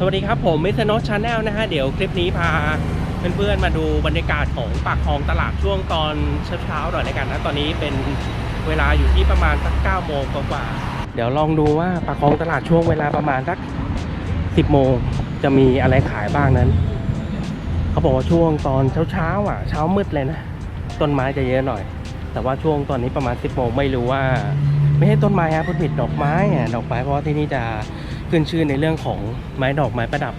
สวัสดีครับผมมิสโนชาแนลนะฮะเดี๋ยวคลิปนี้พาเพื่อนๆมาดูบรรยากาศของปากคลองตลาดช่วงตอนเช้าๆหน่อยในกันนะตอนนี้เป็นเวลาอยู่ที่ประมาณสัก9โมงกว่าๆเดี๋ยวลองดูว่าปากคลองตลาดช่วงเวลาประมาณสัก10โมงจะมีอะไรขายบ้างนั้น เขาบอกว่าช่วงตอนเช้าๆอะ เช้ามืดเลยนะต้นไม้จะเยอะหน่อย แต่ว่าช่วงตอนนี้ประมาณ10โมงไม่รู้ว่า ไม่ใช่ต้นไม้ฮะพูดผิดดอกไม้อะดอกไม้เพราะว่าที่นี่จะ ขึ้นชื่อในเรื่องของไม้ดอกไม้ประดับ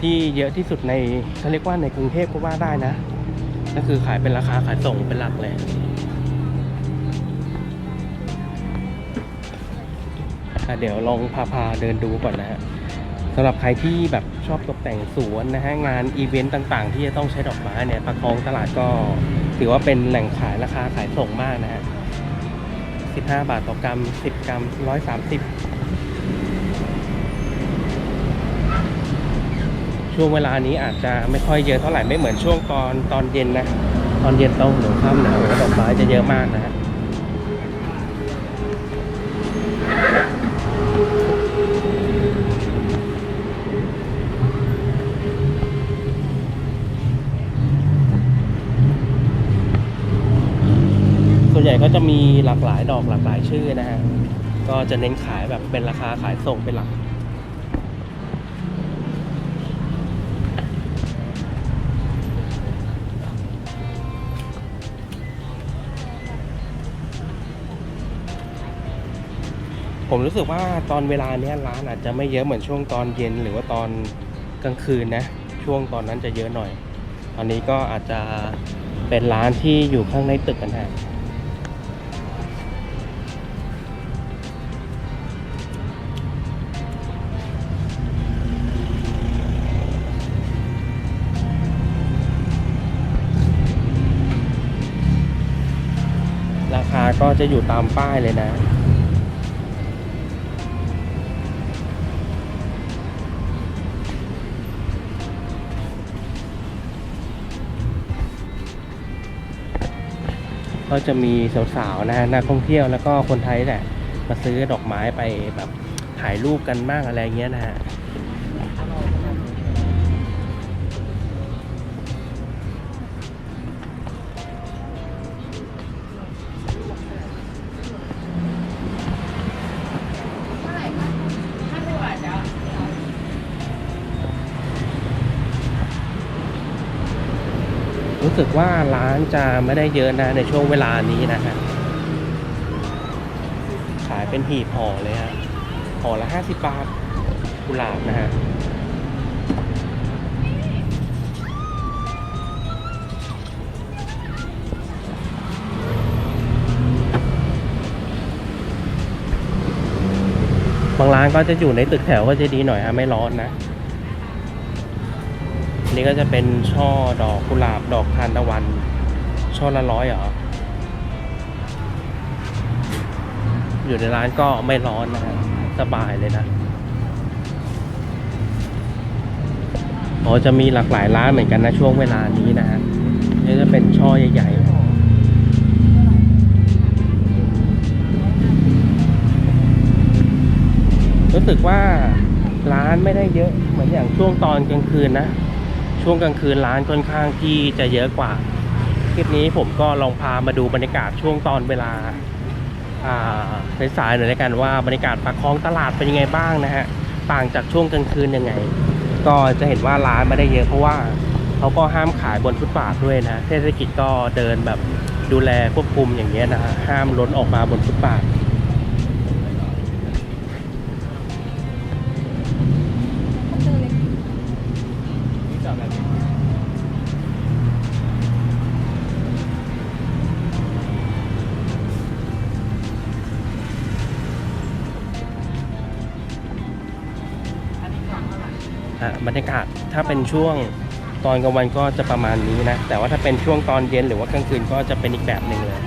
ที่เยอะที่สุดในเขาเรียกว่าในกรุงเทพก็ว่าได้นะก็คือขายเป็นราคาขายส่งเป็นหลักเลยเดี๋ยวลองพาพาเดินดูก่อนนะฮะสำหรับใครที่แบบชอบตกแต่งสวนนะฮะงานอีเวนต์ต่างๆ ที่จะต้องใช้ดอกไม้เนี่ยปากคลองตลาดก็ถือว่าเป็นแหล่งขายราคาขายส่งมากนะฮะ15 บาทต่อกรัม 10 กรัม 130 ช่วงเวลานี้อาจจะไม่ค่อยเยอะเท่าไหร่ไม่เหมือนช่วงตอนตอนเย็นนะ ตอนเย็นตอนหัวค่ำนะโอ้ดอกไม้จะเยอะมากนะฮะส่วนใหญ่ก็จะมีหลากหลายดอกหลากหลายชื่อนะฮะก็จะเน้นขายแบบเป็นราคาขายส่งเป็นหลัก ผมรู้สึกว่าตอนเวลาเนี้ยร้านอาจจะไม่เยอะเหมือนช่วงตอนเย็นหรือว่าตอนกลางคืนนะ ช่วงตอนนั้นจะเยอะหน่อย ตอนนี้ก็อาจจะเป็นร้านที่อยู่ข้างในตึกกันฮะราคาก็จะอยู่ตามป้ายเลยนะ ก็จะมีสาวๆนะฮะนักท่องเที่ยวแล้วก็คนไทยแหละมาซื้อดอกไม้ไปแบบถ่ายรูปกันบ้างอะไรเงี้ยนะฮะ สึกว่าร้านจะไม่ได้เยอะนะในช่วงเวลานี้นะฮะขายเป็นหีบห่อเลยฮะห่อละห้าสิบบาทกุหลาบนะฮะบางร้านก็จะอยู่ในตึกแถวก็จะดีหน่อยฮะไม่ร้อนนะ นี่ก็จะเป็นช่อดอกกุหลาบดอกทานตะวัน ช่อละร้อยเหรอ อยู่ในร้านก็ไม่ร้อนนะฮะสบายเลยนะอ๋อจะมีหลากหลายร้านเหมือนกันนะช่วงเวลานี้นะฮะนี่จะเป็นช่อใหญ่ๆรู้สึกว่าร้านไม่ได้เยอะเหมือนอย่างช่วงตอนกลางคืนนะ ช่วงกลางคืนร้านค่อนข้างที่จะเยอะกว่าคลิปนี้ผมก็ลองพามาดูบรรยากาศช่วงตอนเวลาสายๆหน่อยแล้วกันว่าบรรยากาศปากคลองตลาดเป็นยังไงบ้างนะฮะต่างจากช่วงกลางคืนยังไง ก็จะเห็นว่าร้านไม่ได้เยอะเพราะว่าเขาก็ห้ามขายบนฟุตบาทด้วยนะเทศกิจก็เดินแบบดูแลควบคุมอย่างเงี้ยนะฮะห้ามล้นออกมาบนฟุตบาท บรรยากาศถ้าเป็นช่วงตอนกลางวันก็จะประมาณนี้นะ แต่ว่าถ้าเป็นช่วงตอนเย็นหรือว่ากลางคืนก็จะเป็นอีกแบบหนึ่งเลย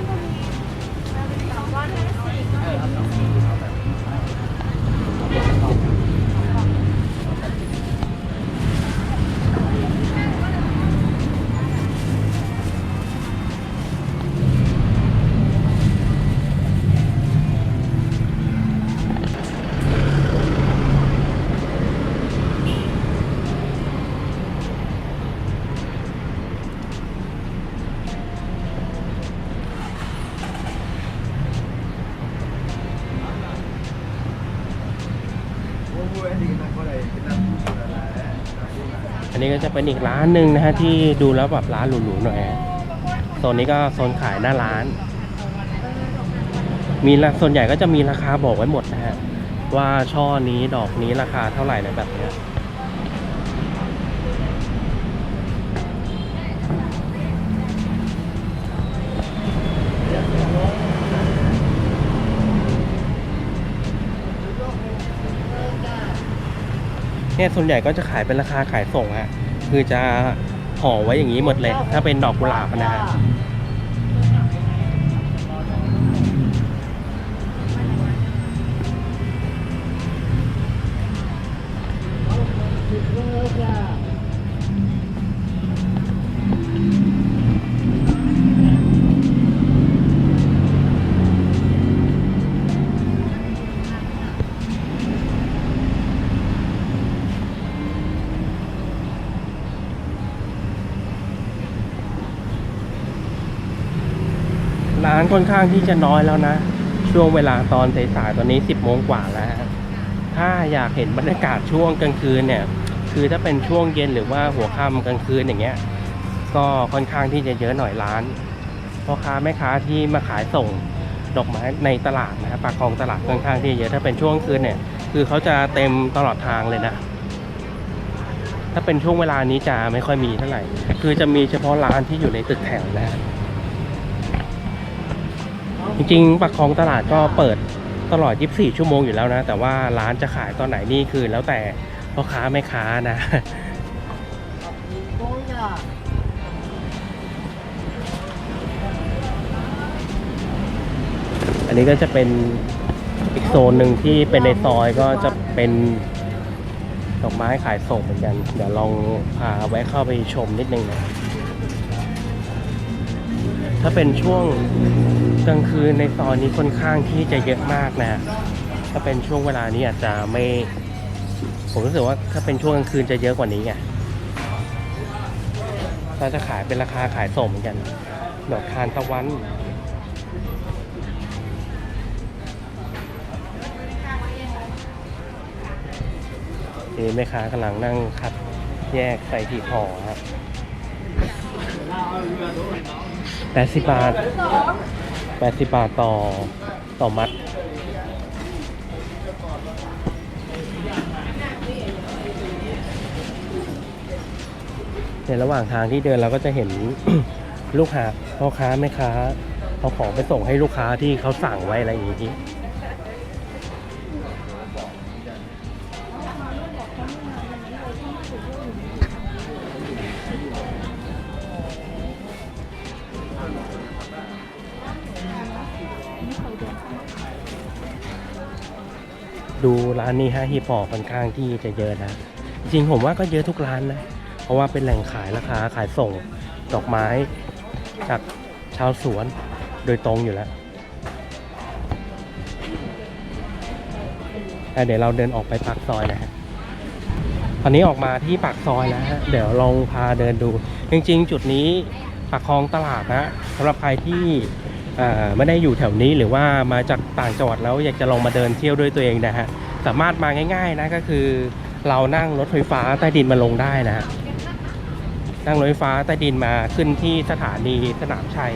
ก็จะเป็นอีกร้านหนึ่งนะฮะที่ดูแล้วแบบร้านหรูๆหน่อยโซนนี้ก็โซนขายหน้าร้าน มีละส่วนใหญ่ก็จะมีราคาบอกไว้หมดนะฮะว่าช่อนี้ดอกนี้ราคาเท่าไหร่นะแบบเนี้ย เนี่ยส่วนใหญ่ก็จะขายเป็นราคาขายส่งฮะคือจะห่อไว้อย่างนี้หมดเลย ถ้าเป็นดอกกุหลาบนะฮะ ค่อนข้างที่จะน้อยแล้วนะ ช่วงเวลาตอนสายๆตอนนี้ 10โมงกว่าแล้วถ้าอยากเห็นบรรยากาศช่วงกลางคืนเนี่ย คือถ้าเป็นช่วงเย็นหรือว่าหัวค่ำกลางคืนอย่างเงี้ย ก็ค่อนข้างที่จะเยอะหน่อยร้านพ่อค้าแม่ค้าที่มาขายส่งดอกไม้ในตลาดนะครับปากคลองตลาดค่อนข้างที่จะเยอะถ้าเป็นช่วงคืนเนี่ย คือเขาจะเต็มตลอดทางเลยนะ ถ้าเป็นช่วงเวลานี้จะไม่ค่อยมีเท่าไหร่ คือจะมีเฉพาะร้านที่อยู่ในตึกแถวนะฮะ จริงๆปากคลองตลาดก็เปิดตลอด 24 ชั่วโมงอยู่แล้วนะ แต่ว่าร้านจะขายตอนไหนนี่คือ แล้วแต่พ่อค้าแม่ค้านะ อันนี้ก็จะเป็นอีกโซนหนึ่งที่เป็นในซอยก็จะเป็นดอกไม้ขายส่งเหมือนกัน เดี๋ยวลองพาแวะเข้าไปชมนิดนึงนะ ถ้าเป็นช่วงกลางคืนในซอยนี้ค่อนข้างที่จะเยอะมากนะ ถ้าเป็นช่วงเวลานี้อาจจะไม่ ผมรู้สึกว่าถ้าเป็นช่วงกลางคืนจะเยอะกว่านี้ไงก็จะขายเป็นราคาขายส่งเหมือนกันดอกทานตะวันนี่แม่ค้ากำลังนั่งคัดแยกใส่ที่ห่อครับ แปดสิบบาทแปดสิบบาทต่อต่อมัด ในระหว่างทางที่เดินเราก็จะเห็น ลูกค้าพ่อค้าแม่ค้าเอาของไปส่งให้ลูกค้าที่เขาสั่งไว้อะไรอย่างนี้ ดูร้านนี้ฮะฮีพอค่อนข้างที่จะเยอะนะ จริงผมว่าก็เยอะทุกร้านนะ เพราะว่าเป็นแหล่งขายราคาขายส่งดอกไม้จากชาวสวนโดยตรงอยู่แล้วอ่เดี๋ยวเราเดินออกไปปากซอยนะฮะตอนนี้ออกมาที่ปากซอยแล้วฮะ เดี๋ยวลองพาเดินดู จริง ๆ จุดนี้ปากคลองตลาดนะสำหรับใครที่ ไม่ได้อยู่แถวนี้หรือว่ามาจากต่างจังหวัดแล้วอยากจะลองมาเดินเที่ยวด้วยตัวเองนะฮะสามารถมาง่าย ๆนะก็คือ เรานั่งรถไฟฟ้าใต้ดินมาลงได้นะฮะนั่งรถไฟฟ้าใต้ดินมาขึ้นที่สถานีสนามชัย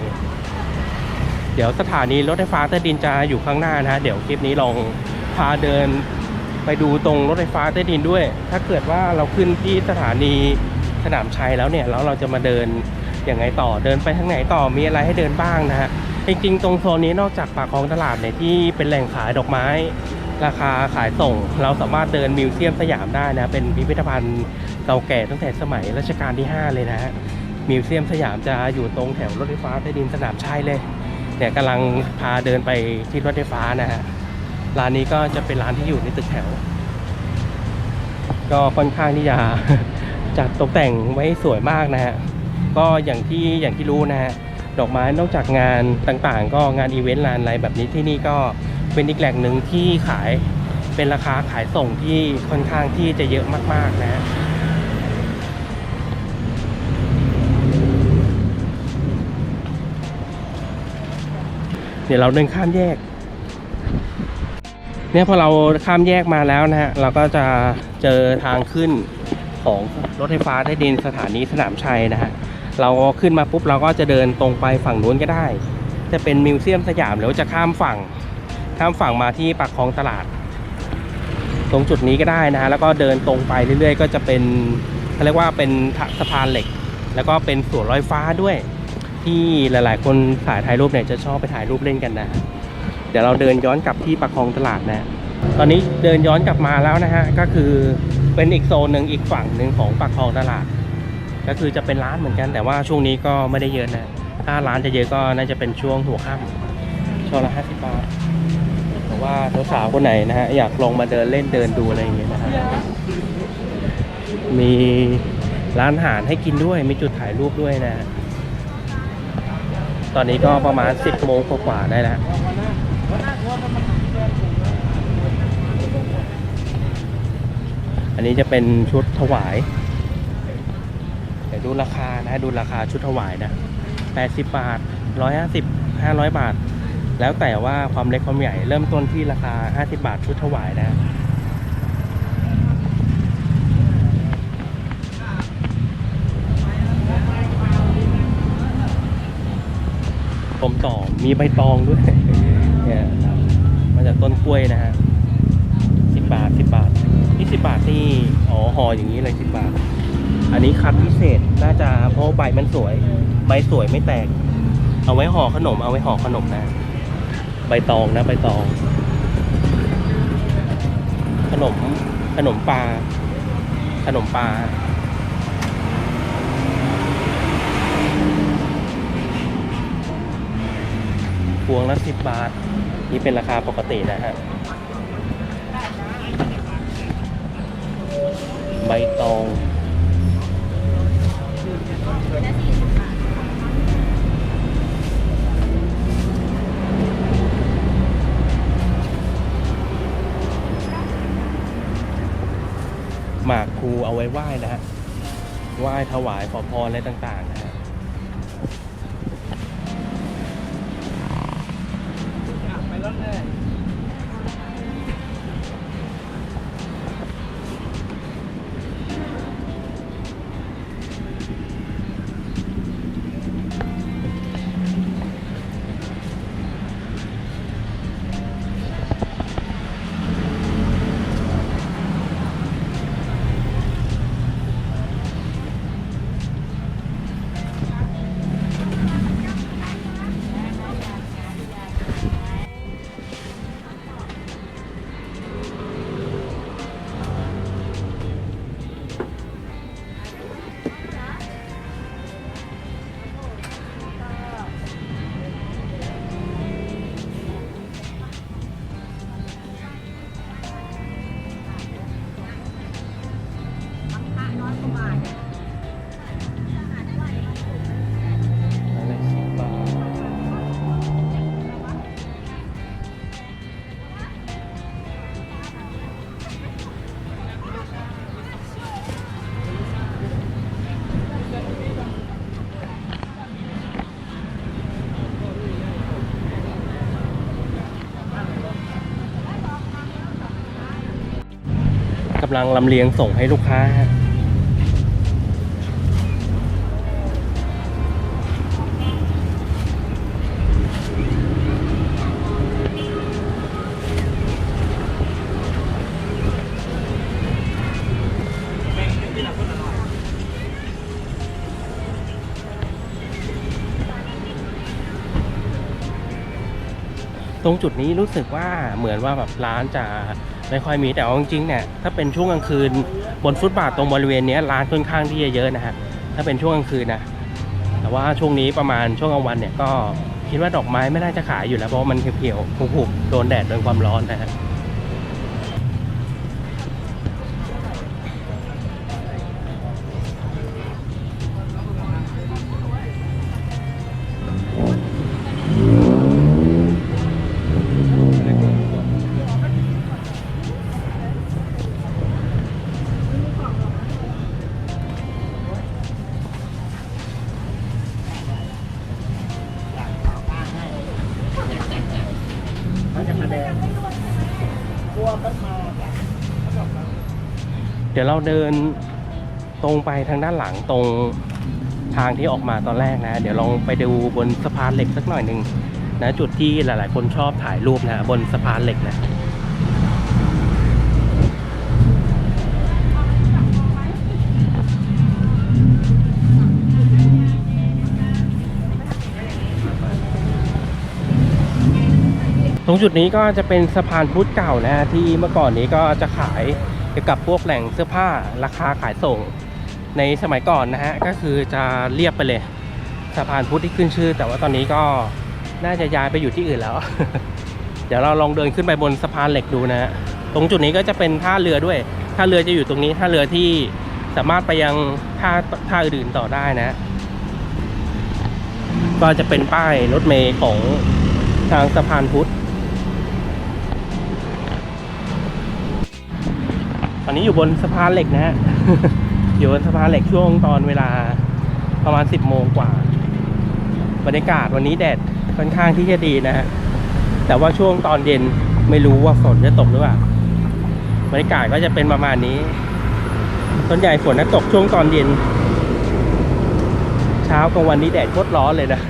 เดี๋ยวสถานีรถไฟฟ้าใต้ดินจะอยู่ข้างหน้านะฮะเดี๋ยวคลิปนี้ลองพาเดินไปดูตรงรถไฟฟ้าใต้ดินด้วย ถ้าเกิดว่าเราขึ้นที่สถานีสนามชัยแล้วเนี่ยแล้วเราจะมาเดินยังไงต่อเดินไปทางไหนต่อมีอะไรให้เดินบ้างนะฮะ จริงๆ ตรงโซนนี้นอกจากปากคลองตลาดเนี่ยที่เป็นแหล่งขายดอกไม้ ราคาขายส่ง เราสามารถเดินมิวเซียมสยามได้นะ เป็นพิพิธภัณฑ์เก่าแก่ตั้งแต่สมัยรัชกาลที่ 5 เลยนะฮะมิวเซียมสยามจะอยู่ตรงแถวรถไฟฟ้าใต้ดินสนามชัยเลยเนี่ยกำลังพาเดินไปที่รถไฟฟ้านะฮะร้านนี้ก็จะเป็นร้านที่อยู่ในตึกแถว ก็ค่อนข้างที่จะจัดตกแต่งไว้สวยมากนะฮะก็อย่างที่อย่างที่รู้นะฮะ ดอกไม้นอกจากงานต่างๆ ก็งานอีเวนต์งานอะไรแบบนี้ที่นี่ก็เป็นอีกแหล่งหนึ่งที่ขายเป็นราคาขายส่งที่ค่อนข้างที่จะเยอะมากๆนะฮะเดี๋ยวเราเดินข้ามแยก เนี่ยพอเราข้ามแยกมาแล้วนะฮะเราก็จะเจอทางขึ้นของรถไฟฟ้าใต้ดินสถานีสนามชัยนะฮะ เราขึ้นมาปุ๊บเราก็จะเดินตรงไปฝั่งนู้นก็ได้ จะเป็นมิวเซียมสยามหรือว่าจะข้ามฝั่ง ข้ามฝั่งมาที่ปากคลองตลาด ตรงจุดนี้ก็ได้นะฮะแล้วก็เดินตรงไปเรื่อยๆ ก็จะเป็นเขาเรียกว่าเป็นสะพานเหล็ก แล้วก็เป็นสวนลอยฟ้าด้วย ที่หลายๆ คนถ่ายถ่ายรูปเนี่ยจะชอบไปถ่ายรูปเล่นกันนะ เดี๋ยวเราเดินย้อนกลับที่ปากคลองตลาดนะตอนนี้เดินย้อนกลับมาแล้วนะฮะก็คือเป็นอีกโซนหนึ่งอีกฝั่งหนึ่งของปากคลองตลาด ก็คือจะเป็นร้านเหมือนกันแต่ว่าช่วงนี้ก็ไม่ได้เยอะนะ ถ้าร้านจะเยอะก็น่าจะเป็นช่วงหัวค่ำช่วงละห้าสิบบาทแต่ว่าสาวๆคนไหนนะฮะอยากลองมาเดินเล่นเดินดูอะไรอย่างเงี้ยนะฮะมีร้านอาหารให้กินด้วยมีจุดถ่ายรูปด้วยนะ ตอนนี้ก็ประมาณ10โมงกว่าๆได้แล้วอันนี้จะเป็นชุดถวาย ดี๋ยวดูราคานะดูราคาชุดถวายนะ80 บาท 150 500 บาท แล้วแต่ว่าความเล็กความใหญ่เริ่มต้นที่ราคา 50 บาทชุดถวายนะผมต่อมีใบตองด้วยเนี่ยมาจากต้นกล้วยนะฮะสิบบาทสิบบาทนี่สิบบาทนี่อ๋อห่ออย่างนี้เลยสิบบาท อันนี้คัดพิเศษน่าจะเพราะใบมันสวย ใบสวยไม่แตก เอาไว้ห่อขนม เอาไว้ห่อขนมนะ ใบตองนะใบตอง ขนมขนมปลาขนมปลาพวงละสิบบาท นี่เป็นราคาปกตินะฮะใบตอง หมากครูเอาไว้ไหว้นะฮะไหว้ถวายขอพรอะไรต่างๆนะฮะำลังลำเลียงส่งให้ลูกค้าฮะตรงจุดนี้รู้สึกว่าเหมือนว่าแบบร้านจะ ไม่ค่อยมีแต่เอาจริงๆเนี่ยถ้าเป็นช่วงกลางคืนบนฟุตบาทตรงบริเวณนี้ร้านค่อนข้างที่จะเยอะนะฮะถ้าเป็นช่วงกลางคืนนะแต่ว่าช่วงนี้ประมาณช่วงกลางวันเนี่ยก็คิดว่าดอกไม้ไม่น่าจะขายอยู่แล้วเพราะมันเขียวๆผุๆโดนแดดโดนความร้อนนะฮะ ดี๋ยวเราเดินตรงไปทางด้านหลังตรงทางที่ออกมาตอนแรกนะ เดี๋ยวลองไปดูบนสะพานเหล็กสักหน่อยหนึ่งนะจุดที่หลาย ๆ คนชอบถ่ายรูปนะบนสะพานเหล็กนะตรงจุดนี้ก็จะเป็นสะพานพุทธเก่านะที่เมื่อก่อนนี้ก็จะขาย กี่ยวกับพวกแหล่งเสื้อผ้าราคาขายส่ง ในสมัยก่อนนะฮะก็คือจะเรียบไปเลยสะพานพุทธที่ขึ้นชื่อ แต่ว่าตอนนี้ก็น่าจะย้ายไปอยู่ที่อื่นแล้ว เดี๋ยวเราลองเดินขึ้นไปบนสะพานเหล็กดูนะฮะตรงจุดนี้ก็จะเป็นท่าเรือด้วยท่าเรือจะอยู่ตรงนี้ท่าเรือที่สามารถไปยังท่าท่าอื่นต่อได้นะ ก็จะเป็นป้ายรถเมย์ของทางสะพานพุทธ ตอนนี้อยู่บนสะพานเหล็กนะฮะ อยู่บนสะพานเหล็กช่วงตอนเวลาประมาณ 10 โมงกว่า บรรยากาศวันนี้แดดค่อนข้างที่จะดีนะฮะ แต่ว่าช่วงตอนเย็นไม่รู้ว่าฝนจะตกหรือเปล่า บรรยากาศก็จะเป็นประมาณนี้ส่วนใหญ่ฝนจะตกช่วงตอนเย็น เช้ากลางวันนี้แดดโคตรร้อนเลยนะ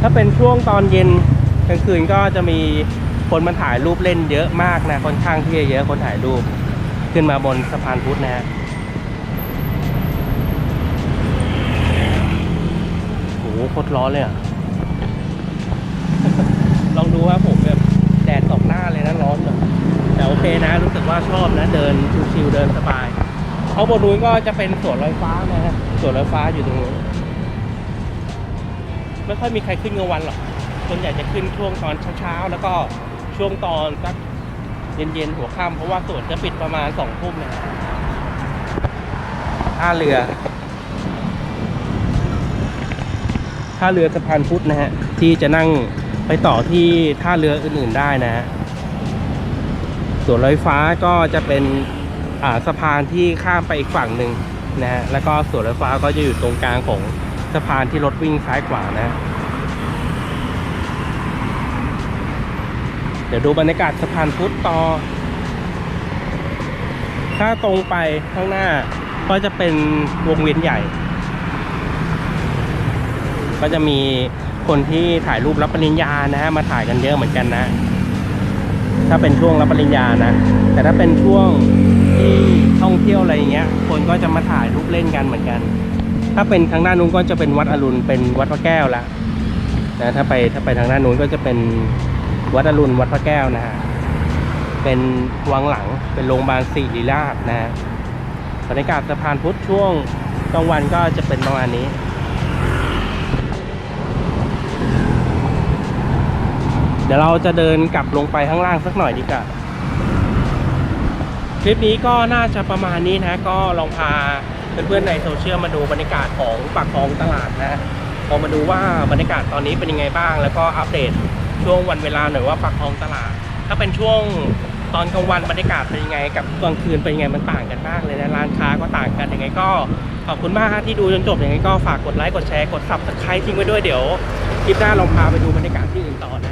ถ้าเป็นช่วงตอนเย็นกลางคืนก็จะมี คนมาถ่ายรูปเล่นเยอะมากนะค่อนข้างที่จะเยอะคนถ่ายรูป ขึ้นมาบนสะพานพุทธนะฮะโหโคตรร้อนเลยอะ ลองดูว่าผมแบบแดดตกหน้าเลยนะร้อนแบบแต่โอเคนะ รู้สึกว่าชอบนะ เดินชิวๆเดินสบายเอาบนนู้นก็จะเป็นสวนลอยฟ้านะฮะสวนลอยฟ้าอยู่ตรงนู้นไม่ค่อยมีใครขึ้นกลางวันหรอกส่วนใหญ่จะขึ้นช่วงตอนเช้าๆ แล้วก็ ช่วงตอนสักเย็นๆหัวค่ำเพราะว่าสวนจะปิดประมาณสองทุ่มนะท่าเรือ ท่าเรือสะพานพุทธนะฮะ ที่จะนั่งไปต่อที่ท่าเรืออื่นๆได้นะฮะส่วนรถไฟฟ้าก็จะเป็นอ่าสะพานที่ข้ามไปอีกฝั่งหนึ่งนะฮะ แล้วก็ส่วนรถไฟฟ้าก็จะอยู่ตรงกลางของสะพานที่รถวิ่งซ้ายขวานะ เดี๋ยวดูบรรยากาศสะพานพุทธต่อ ถ้าตรงไปข้างหน้าก็จะเป็นวงเวียนใหญ่ ก็จะมีคนที่ถ่ายรูปรับปริญญานะฮะมาถ่ายกันเยอะเหมือนกันนะ ถ้าเป็นช่วงรับปริญญานะ แต่ถ้าเป็นช่วงที่ท่องเที่ยวอะไรอย่างเงี้ย คนก็จะมาถ่ายรูปเล่นกันเหมือนกัน ถ้าเป็นทางด้านนู้นก็จะเป็นวัดอรุณเป็นวัดพระแก้วละนะถ้าไปถ้าไปทางด้านนู้นก็จะเป็น วัดอรุณวัดพระแก้วนะฮะเป็นวังหลังเป็นโรงพยาบาลศิริราชนะฮะบรรยากาศสะพานพุทธช่วงกลางวันก็จะเป็นประมาณนี้เดี๋ยวเราจะเดินกลับลงไปข้างล่างสักหน่อยดีกว่า คลิปนี้ก็น่าจะประมาณนี้นะ ก็ลองพาเพื่อนๆในโซเชียลมาดูบรรยากาศของปากคลองตลาดนะลองมาดูว่าบรรยากาศตอนนี้เป็นยังไงบ้าง แล้วก็อัปเดต ช่วงวันเวลาหน่อยว่าปากคลองตลาด ถ้าเป็นช่วงตอนกลางวันบรรยากาศเป็นยังไง กับกลางคืนเป็นยังไงมันต่างกันมากเลยนะร้านค้าก็ต่างกันยังไงก็ขอบคุณมากที่ดูจนจบยังไงก็ฝากกดไลค์กดแชร์กดซับสไครต์ทิ้งไว้ด้วยเดี๋ยวคลิปหน้าลองพาไปดูบรรยากาศที่อื่นต่อน